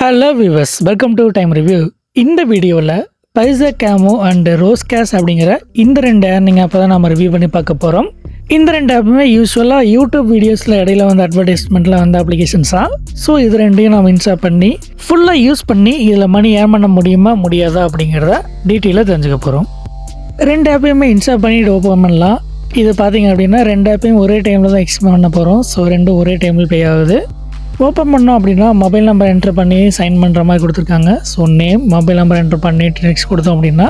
Hello viewers welcome to time review இந்த வீடியோவில் பைசா கேமோ அண்ட் ரோஸ் கேஸ் அப்படிங்கிற இந்த ரெண்டு ஏர்னிங் ஆப்பை தான் நம்ம ரிவ்யூ பண்ணி பார்க்க போகிறோம் இந்த ரெண்டு ஆப்புமே யூஸ்வலாக யூடியூப் வீடியோஸில் இடையில வந்து அட்வர்டைஸ்மெண்ட்டில் வந்த அப்ளிகேஷன்ஸ் தான். ஸோ இது ரெண்டையும் நம்ம இன்ஸ்டால் பண்ணி ஃபுல்லாக யூஸ் பண்ணி இதில் மணி ஏர்ன் பண்ண முடியுமா முடியாதா அப்படிங்கிறத டீட்டெயிலாக தெரிஞ்சுக்க போகிறோம் ரெண்டு ஆப்பையுமே இன்ஸ்டால் பண்ணிட்டு ஓப்பன் பண்ணலாம். இது பார்த்தீங்க அப்படின்னா ரெண்டு ஆப்பையும் ஒரே டைமில் தான் எக்ஸ்பிளைன் பண்ண போகிறோம் ஸோ ரெண்டும் ஒரே டைமில் பே ஆகுது. ஓப்பன் பண்ணோம் அப்படின்னா மொபைல் நம்பர் என்ட்ரு பண்ணி சைன் பண்ணுற மாதிரி கொடுத்துருக்காங்க. So name mobile number enter பண்ணிட்டு நெக்ஸ்ட் கொடுத்தோம் அப்படின்னா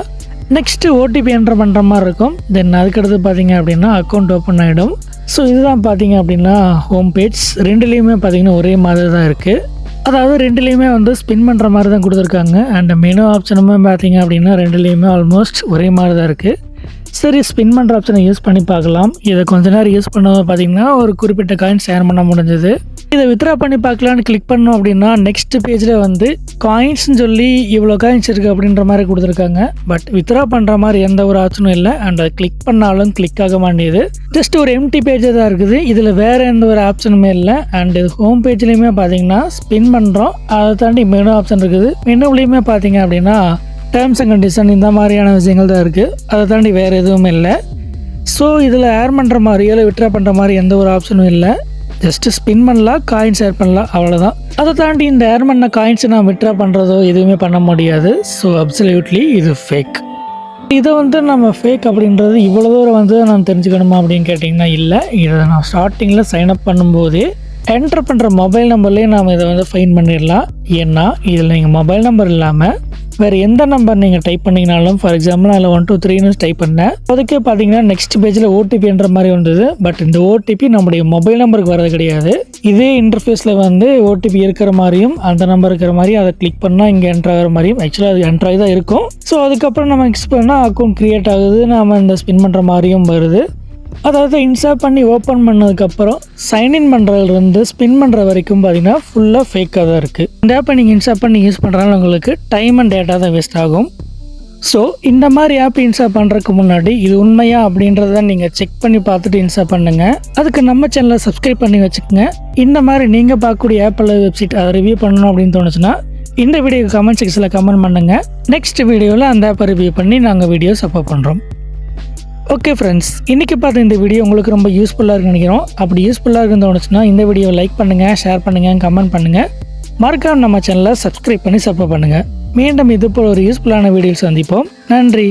நெக்ஸ்ட்டு ஓடிபி என்ட்ரு பண்ணுற மாதிரி இருக்கும். தென் அதுக்கடுத்து பார்த்தீங்க அப்படின்னா அக்கௌண்ட் ஓப்பன் ஆகிடும் ஸோ இதுதான் பார்த்தீங்க அப்படின்னா ஹோம் பேஜ் ரெண்டுலேயுமே பார்த்தீங்கன்னா ஒரே மாதிரி தான் இருக்குது அதாவது ரெண்டுலேயுமே வந்து ஸ்பின் பண்ணுற மாதிரி தான் கொடுத்துருக்காங்க. அண்ட் மெனு ஆப்ஷனுமே பார்த்தீங்க அப்படின்னா ரெண்டுலேயுமே ஆல்மோஸ்ட் ஒரே மாதிரி தான் இருக்குது சரி ஸ்பின் பண்ணுற ஆப்ஷனை யூஸ் பண்ணி பார்க்கலாம். இதை கொஞ்ச நேரம் யூஸ் பண்ணது பார்த்தீங்கன்னா ஒரு குறிப்பிட்ட காயின் ஷேர் பண்ண முடிஞ்சது. இதை வித்ரா பண்ணி பார்க்கலான்னு கிளிக் பண்ணோம் அப்படின்னா நெக்ஸ்ட் பேஜில் வந்து காயின்ஸ்னு சொல்லி இவ்வளோ காயின்ஸ் இருக்குது அப்படின்ற மாதிரி கொடுத்துருக்காங்க. பட் வித்ரா பண்ணுற மாதிரி எந்த ஒரு ஆப்ஷனும் இல்லை. அண்ட் அதை கிளிக் பண்ணாலும் கிளிக் ஆக மாட்டேங்குது. ஜஸ்ட் ஒரு எம்டி பேஜாக தான் இருக்குது. இதில் வேறு எந்த ஒரு ஆப்ஷனுமே இல்லை. அண்ட் இது ஹோம் பேஜ்லேயுமே பார்த்தீங்கன்னா ஸ்பின் பண்ணுறோம் அதை தாண்டி மெனு ஆப்ஷன் இருக்குது. மெனுலேயுமே பார்த்தீங்க அப்படின்னா டேர்ம்ஸ் அண்ட் கண்டிஷன் இந்த மாதிரியான விஷயங்கள் தான் இருக்குது அதை தாண்டி வேறு எதுவும் இல்லை. ஸோ இதில் ஏர் பண்ணுற மாதிரியோ இல்லை விட்ரா பண்ணுற மாதிரி எந்த ஒரு ஆப்ஷனும் இல்லை. ஜஸ்ட்டு ஸ்பின் பண்ணலாம் காயின்ஸ் ஏர் பண்ணலாம் அவ்வளோதான் அதை தாண்டி இந்த ஏர் பண்ண காயின்ஸை நான் விட்ரா பண்ணுறதோ எதுவுமே பண்ண முடியாது. ஸோ அப்சல்யூட்லி இது ஃபேக் இதை வந்து நம்ம ஃபேக் அப்படின்றது இவ்வளோ தூரம் வந்து நான் தெரிஞ்சுக்கணுமா அப்படின்னு கேட்டிங்கன்னா இல்லை. இதை நான் ஸ்டார்டிங்கில் சைன் அப் பண்ணும்போதே என்டர் பண்ணுற மொபைல் நம்பர்லேயே நாம் இதை வந்து ஃபைன் பண்ணிடலாம். ஏன்னா இதில் நீங்கள் மொபைல் நம்பர் இல்லாமல் வேறு எந்த நம்பர் நீங்கள் டைப் பண்ணிங்கனாலும் ஃபார் எக்ஸாம்பிள் அதில் ஒன் டூ த்ரீன்னு டைப் பண்ணேன் அதுக்கே பார்த்தீங்கன்னா நெக்ஸ்ட் பேஜில் ஓடிபின்ற மாதிரி வந்தது. பட் இந்த ஓடிபி நம்முடைய மொபைல் நம்பருக்கு வரது கிடையாது. இதே இன்டர்ஃபேஸில் வந்து ஓடிபி இருக்கிற மாதிரியும் அந்த நம்பர் இருக்கிற மாதிரி அதை கிளிக் பண்ணால் இங்கே என்ட்ரு ஆகிற மாதிரியும் ஆக்சுவலாக அது என்ட்ரு ஆகி தான் இருக்கும். ஸோ அதுக்கப்புறம் நம்ம எக்ஸ் பண்ணால் அக்கௌண்ட் க்ரியேட் ஆகுது. நம்ம இந்த ஸ்பின் பண்ணுற மாதிரியும் வருது. அதாவது இன்ஸ்டால் பண்ணி ஓப்பன் பண்ணதுக்கப்புறம் சைன்இன் பண்ணுறதுலேருந்து ஸ்பின் பண்ணுற வரைக்கும் பார்த்தீங்கன்னா ஃபுல்லாக ஃபேக்காக தான் இருக்குது இந்த ஆப்பை நீங்கள் இன்ஸ்டால் பண்ணி யூஸ் பண்ணுறதுனால உங்களுக்கு டைம் அண்ட் டேட்டா தான் வேஸ்ட் ஆகும். ஸோ இந்த மாதிரி ஆப் இன்ஸ்டால் பண்ணுறதுக்கு முன்னாடி இது உண்மையா அப்படின்றத நீங்கள் செக் பண்ணி பார்த்துட்டு இன்ஸ்டால் பண்ணுங்கள் அதுக்கு நம்ம சேனலை சப்ஸ்கிரைப் பண்ணி வச்சுக்கோங்க. இந்த மாதிரி நீங்கள் பார்க்கக்கூடிய ஆப் அல்லது வெப்சைட் அதை ரிவ்யூ பண்ணணும் அப்படின்னு தோணுச்சுன்னா இந்த வீடியோக்கு கமெண்ட் செக்ஷனில் கமெண்ட் பண்ணுங்கள் நெக்ஸ்ட் வீடியோவில் அந்த ஆப்பை ரிவ்யூ பண்ணி நாங்கள் வீடியோ சப்போர்ட் பண்ணுறோம் ஓகே ஃப்ரெண்ட்ஸ் இன்றைக்கி பார்த்த இந்த வீடியோ உங்களுக்கு ரொம்ப யூஸ்ஃபுல்லாக இருக்குன்னு நினைக்கிறோம். அப்படி யூஸ்ஃபுல்லாக இருக்குன்னு தோணுச்சுன்னா இந்த வீடியோவை லைக் பண்ணுங்கள் ஷேர் பண்ணுங்கள் கமெண்ட் பண்ணுங்கள் மறக்காம நம்ம சேனலை சப்ஸ்கிரைப் பண்ணி சப்போர்ட் பண்ணுங்கள் மீண்டும் இது போல் ஒரு யூஸ்ஃபுல்லான வீடியோஸ் சந்திப்போம். நன்றி.